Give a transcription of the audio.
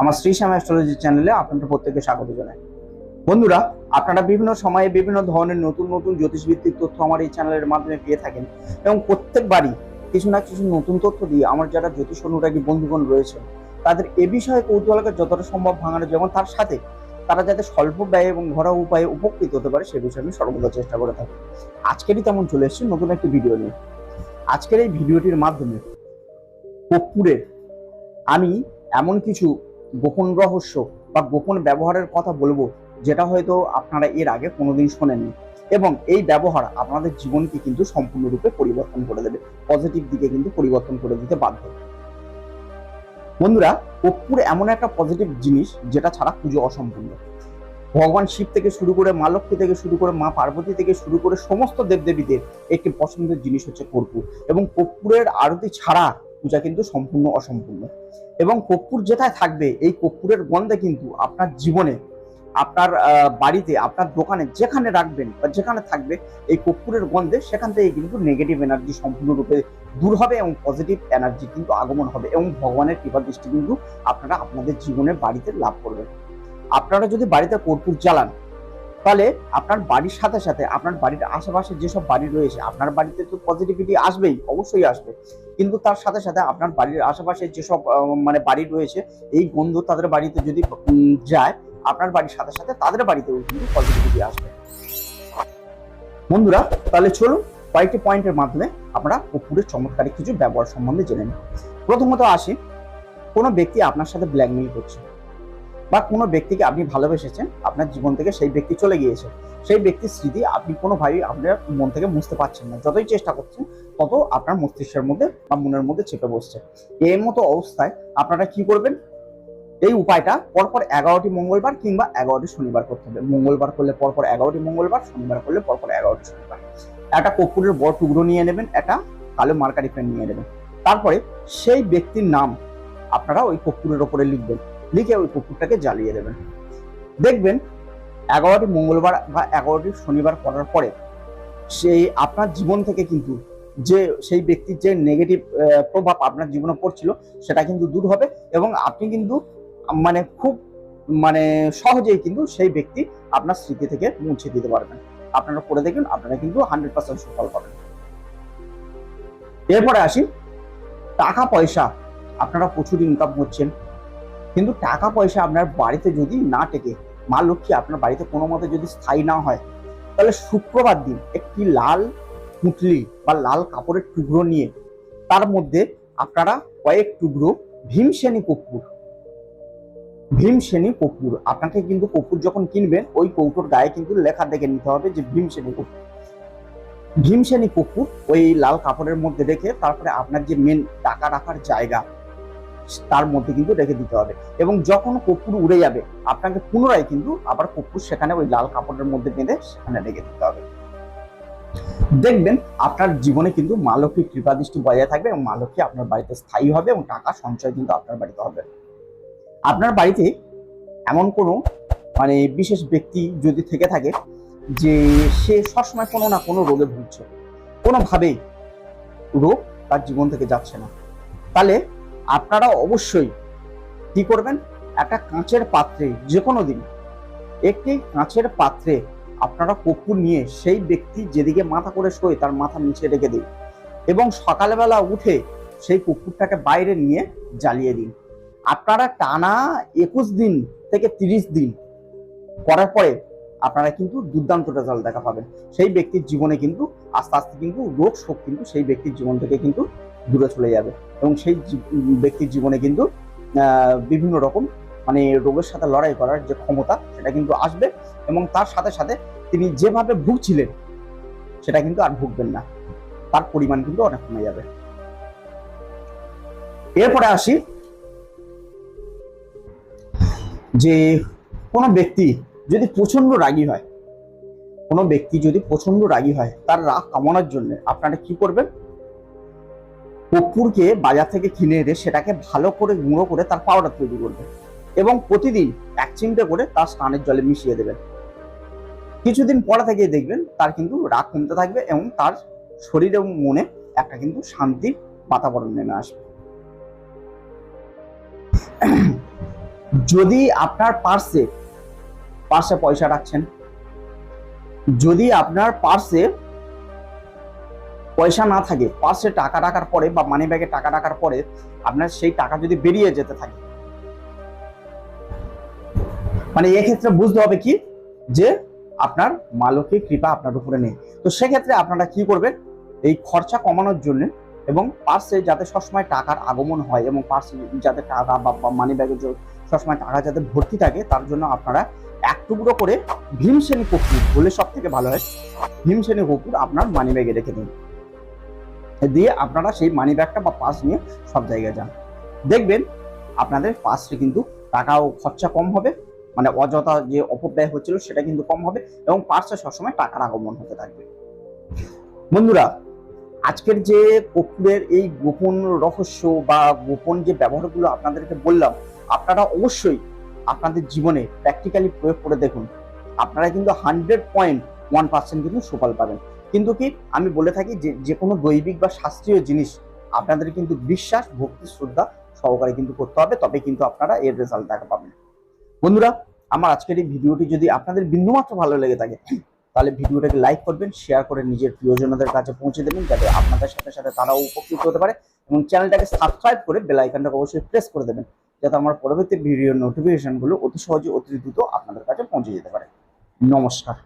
আমার শ্রীশ্যাম অ্যাস্ট্রোলজি চ্যানেলে আপনাদের প্রত্যেককে স্বাগত জানাই। বন্ধুরা, আপনারা বিভিন্ন সময়ে বিভিন্ন ধরনের নতুন নতুন জ্যোতিষভিত্তিক তথ্য আমার এই চ্যানেলের মাধ্যমে পেয়ে থাকেন এবং প্রত্যেকবারই কিছু না কিছু নতুন তথ্য দিয়ে আমার যারা জ্যোতিষ অনুরাগী বন্ধুগণ রয়েছে, তাদের এ বিষয়ে কৌতূহলকে যতটা সম্ভব ভাঙানো যেমন তার সাথে তারা যাতে স্বল্প ব্যয় এবং ঘরোয়া উপায়ে উপকৃত হতে পারে, সে বিষয়ে আমি সর্বদা চেষ্টা করে থাকি। আজকেরই তেমন চলে এসেছি নতুন একটি ভিডিও নিয়ে। আজকের এই ভিডিওটির মাধ্যমে কর্পূরের আমি এমন কিছু গোপন রহস্য বা গোপন ব্যবহারের কথা বলব, যেটা হয়তো আপনারা এর আগে কোনোদিন শোনেননি। এবং এই ব্যবহার আপনাদের জীবনকে কিন্তু সম্পূর্ণরূপে পরিবর্তন করে দেবে পজিটিভ দিকে কিন্তু পরিবর্তন করে দিতে বাধ্য। বন্ধুরা কর্পূর এমন একটা পজিটিভ জিনিস, যেটা ছাড়া পুজো অসম্পূর্ণ। ভগবান শিব থেকে শুরু করে মা লক্ষ্মী থেকে শুরু করে মা পার্বতী থেকে শুরু করে সমস্ত দেবদেবীদের একটি পছন্দের জিনিস হচ্ছে কর্পূর। এবং কর্পূরের আরতি ছাড়া পূজা কিন্তু সম্পূর্ণ অসম্পূর্ণ। এবং কর্পূর যেটায় থাকবে, এই কর্পূরের গন্ধে কিন্তু আপনার জীবনে, আপনার বাড়িতে, আপনার দোকানে যেখানে রাখবেন বা যেখানে থাকবে, এই কর্পূরের গন্ধে সেখান থেকে কিন্তু নেগেটিভ এনার্জি সম্পূর্ণরূপে দূর হবে এবং পজিটিভ এনার্জি কিন্তু আগমন হবে এবং ভগবানের কৃপা দৃষ্টি কিন্তু আপনারা আপনাদের জীবনে বাড়িতে লাভ করবেন। আপনারা যদি বাড়িতে কর্পূর জ্বালান তাহলে আপনার বাড়ির সাথে সাথে আপনার বাড়ির আশেপাশে যেসব বাড়ি রয়েছে, আপনার বাড়িতে তো পজিটিভিটি আসবেই, অবশ্যই আসবে। কিন্তু তার সাথে সাথে আপনার বাড়ির আশেপাশে যেসব মানে বাড়ি রয়েছে, এই গন্ধ তাদের বাড়িতে যদি যায়, আপনার বাড়ির সাথে সাথে তাদের বাড়িতেও কিন্তু পজিটিভিটি আসবে। বন্ধুরা, তাহলে চলুন কয়েকটি পয়েন্টের মাধ্যমে আমরা কুকুরের চমৎকারী কিছু ব্যবহার সম্বন্ধে জেনে নিই। প্রথমত আসি, কোনো ব্যক্তি আপনার সাথে ব্ল্যাকমেল করছে। বা কোনো ব্যক্তিকে আপনি ভালোবেসেছেন, আপনার জীবন থেকে সেই ব্যক্তি চলে গিয়েছে, সেই ব্যক্তির স্মৃতি আপনি কোনোভাবেই আপনার মন থেকে মুছতে পারছেন না। যতই চেষ্টা করছেন, তত আপনার মস্তিষ্কের মধ্যে বা মনের মধ্যে চেপে বসছে। এর মতো অবস্থায় আপনারা কি করবেন? এই উপায়টা পরপর এগারোটি মঙ্গলবার কিংবা এগারোটি শনিবার করতে হবে। মঙ্গলবার করলে পরপর এগারোটি মঙ্গলবার, শনিবার করলে পরপর এগারোটি শনিবার। একটা কর্পূরের বড় টুকরো নিয়ে নেবেন, একটা কালো মার্কারি পেন নিয়ে নেবেন। তারপরে সেই ব্যক্তির নাম আপনারা ওই কর্পূরের ওপরে লিখবেন। লিখে ওই কর্পূরটাকে জ্বালিয়ে দেবেন। দেখবেন এগারোটি মঙ্গলবার বা এগারোটি শনিবার করার পরে সেই আপনার জীবন থেকে কিন্তু যে সেই ব্যক্তির যে নেগেটিভ প্রভাব আপনার জীবনে পড়ছিল সেটা কিন্তু দূর হবে এবং আপনি কিন্তু মানে খুব মানে সহজেই কিন্তু সেই ব্যক্তি আপনার স্মৃতি থেকে মুছে দিতে পারবেন। আপনারা করে দেখবেন আপনারা কিন্তু হান্ড্রেড পার্সেন্ট সফল পাবেন এরপরে আসি টাকা পয়সা আপনারা প্রচুর ইনকাম করছেন। কিন্তু টাকা পয়সা আপনার বাড়িতে যদি না টেকে, মা লক্ষ্মী আপনার বাড়িতে কোনো মতে যদি স্থায়ী না হয়, তাহলে শুক্রবার দিন একটি লাল পুঁটলি বা লাল কাপড়ের টুকরো নিয়ে, তার মধ্যে আপনারা কয়েক টুকরো ভীমসেনী কর্পূর ভীমসেনী কর্পূর। আপনাকে কিন্তু কর্পূর যখন কিনবেন, ওই কৌটোর গায়ে কিন্তু লেখা দেখে নিতে হবে যে ভীমসেনী কর্পূর। ভীমসেনী কর্পূর ওই লাল কাপড়ের মধ্যে রেখে তারপরে আপনার যে মেন টাকা রাখার জায়গা তার মধ্যে কিন্তু রেখে দিতে হবে। এবং যখন কর্পূর উড়ে যাবে, আপনাকে পুনরায় কিন্তু আবার কর্পূর সেখানে ওই লাল কাপড়ের মধ্যে বেঁধে সেখানে রেখে দিতে হবে। দেখবেন আপনার জীবনে কিন্তু মা লক্ষ্মীর কৃপা দৃষ্টি বজায় থাকবে এবং মা লক্ষ্মী আপনার বাড়িতে স্থায়ী হবে এবং টাকা সঞ্চয় কিন্তু আপনার বাড়িতে হবে। আপনার বাড়িতে এমন কোনো মানে বিশেষ ব্যক্তি যদি থেকে থাকে যে সে সবসময় কোনো না কোনো রোগে ভুগছে। কোনোভাবেই রোগ তার জীবন থেকে যাচ্ছে না। তাহলে আপনারা অবশ্যই কি করবেন? একটা কাঁচের পাত্রে যে কোনো দিন একটি কাঁচের পাত্রে আপনারা কর্পূর নিয়ে সেই ব্যক্তি যেদিকে মাথা করে শোয় তার মাথা নিচে রেখে দিন এবং সকালবেলা উঠে সেই কর্পূরটাকে বাইরে নিয়ে জ্বালিয়ে দিন। আপনারা টানা একুশ দিন থেকে তিরিশ দিন করার পরে আপনারা কিন্তু দুর্দান্ত রেজাল্ট দেখা পাবেন। সেই ব্যক্তির জীবনে কিন্তু আস্তে আস্তে কিন্তু রোগ শোক কিন্তু সেই ব্যক্তির জীবন থেকে কিন্তু দূরে চলে যাবে। এবং সেই ব্যক্তির জীবনে কিন্তু বিভিন্ন রকম মানে রোগের সাথে লড়াই করার যে ক্ষমতা, সেটা কিন্তু আসবে। এবং তার সাথে সাথে তিনি যেভাবে ভুগছিলেন, সেটা কিন্তু আর ভুগবেন না। তার পরিমাণ কিন্তু অনেক কমে যাবে। এরপরে আসি যে কোনো ব্যক্তি যদি প্রচণ্ড রাগী হয়, কোনো ব্যক্তি যদি প্রচণ্ড রাগী হয়, তার রাগ কামানোর জন্য আপনারা কি করবেন? কর্পূরকে বাজার থেকে কিনে এনে সেটাকে ভালো করে গুঁড়ো করে তার পাউডার তৈরি করবেন এবং প্রতিদিন এক চিমটে করে তার স্নানের জলে মিশিয়ে দেবেন কিছুদিন পরে থেকে দেখবেন তার কিন্তু রাগ কমতে থাকবে এবং তার শরীর এবং মনে একটা কিন্তু শান্তির বাতাবরণ নেমে আসবে। যদি আপনার পার্সে পার্সে পয়সা রাখছেন, যদি আপনার পার্সে পয়সা না থাকে পার্সে টাকা রাখার পরে বা মানি ব্যাগে টাকা রাখার পরে আপনার সেই টাকা যদি বেরিয়ে যেতে থাকে। মানে এক্ষেত্রে বুঝতে হবে কি? যে আপনার মালকী কৃপা আপনার উপরে নেই। তো সেক্ষেত্রে আপনারা কি করবেন? এই খরচা কমানোর জন্য এবং পার্সে যাতে সবসময় টাকার আগমন হয় এবং পার্সে যাতে টাকা বা মানি ব্যাগে সবসময় টাকা যাতে ভর্তি থাকে, তার জন্য আপনারা এক টুকরো করে ভীমসেনী কপুর বলে সব থেকে ভালো হয়। ভীমসেনী কপুর আপনার মানি ব্যাগে রেখে দিন। দিয়ে আপনারা সেই মানি ব্যাগটা বা পাস নিয়ে সব জায়গায় যান। দেখবেন আপনাদের পাসে কিন্তু টাকাও খরচা কম হবে মানে অযথা যে অপব্যয় হচ্ছিল সেটা কিন্তু কম হবে এবং পার্সে সবসময় টাকার আগমন হতে থাকবে। বন্ধুরা, আজকের যে কপুরের এই গোপন রহস্য বা গোপন যে ব্যবহারগুলো আপনাদেরকে বললাম, আপনারা অবশ্যই আপনাদের জীবনে প্র্যাকটিক্যালি প্রয়োগ করে দেখুন। আপনারা কিন্তু হান্ড্রেড পয়েন্ট ওয়ান পার্সেন্ট কিন্তু সুফল পাবেন। কিন্তু কি আমি বলে থাকি যে যে কোনো দৈবিক বা শাস্ত্রীয় জিনিস আপনাদের কিন্তু বিশ্বাস, ভক্তি, শ্রদ্ধা সহকারে কিন্তু করতে হবে তবে কিন্তু আপনারা এর রেজাল্ট দেখা পাবেন। বন্ধুরা, আমার আজকের এই ভিডিওটি যদি আপনাদের বিন্দুমাত্র ভালো লেগে থাকে, তাহলে ভিডিওটাকে লাইক করবেন শেয়ার করে নিজের প্রিয়জনদের কাছে পৌঁছে দেবেন, যাতে আপনাদের সাথে সাথে তারাও উপকৃত হতে পারে এবং চ্যানেলটাকে সাবস্ক্রাইব করে বেল আইকনটাকে অবশ্যই প্রেস করে দেবেন, যাতে আমার পরবর্তী ভিডিওর নোটিফিকেশনগুলো অতি সহজে, অতি দ্রুত আপনাদের কাছে পৌঁছে যেতে পারে। নমস্কার।